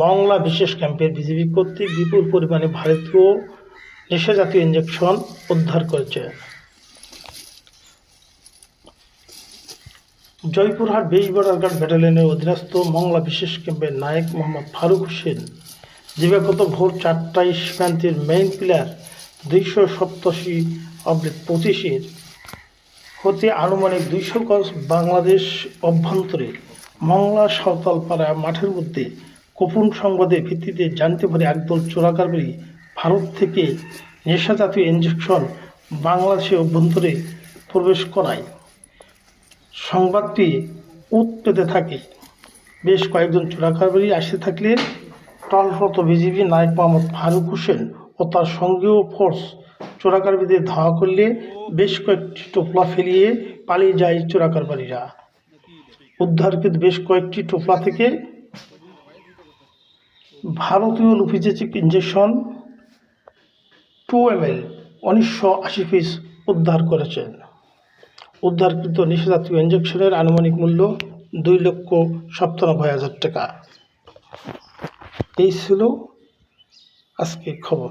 মংলা বিশেষ ক্যাম্পের বিজিবি কর্তৃক বিপুল পরিমাণে ভারতীয় নেশাজাতীয় ইঞ্জেকশন উদ্ধার করেছে। জয়পুরহাট বেশ বর্ডারঘাট ব্যাটালিয়নের অধীনস্থ মংলা বিশেষ ক্যাম্পের নায়ক মোহাম্মদ ফারুক হোসেন দিবাগত ভোর চারটায় সীমান্তের মেইন পিলার দুইশো সপ্তাশি অব্লিক পঁচিশের হতে আনুমানিক দুইশো গজ বাংলাদেশ অভ্যন্তরে মংলা সাঁওতালপাড়া মাঠের মধ্যে গোপন সংবাদের ভিত্তিতে জানতে পারে একদল চোরাকারবারি ভারত থেকে নেশাজাতীয় ইঞ্জেকশন বাংলাদেশের অভ্যন্তরে প্রবেশ করায়। সংবাদটি উত পেতে থাকে। বেশ কয়েকজন চোরাকারবারি আসতে থাকলে টলরত বিজিবি নায়ক মোহাম্মদ ফারুক হোসেন ও তার সঙ্গীয় ফোর্স চোরাকারবারিদের ধাওয়া করলে বেশ কয়েকটি টোপলা ফেলিয়ে পালিয়ে যায় চোরাকারবারিরা। উদ্ধারকৃত বেশ কয়েকটি টোপলা থেকে ভারতীয় লুফিজেচিক ইঞ্জেকশন টু এম এল উনিশশো আশি পিস উদ্ধার করেছেন। উদ্ধারকৃত নিষেধাত্মক ইঞ্জেকশনের আনুমানিক মূল্য দুই লক্ষ সপ্তানব্বই হাজার টাকা। এই ছিল আজকে খবর।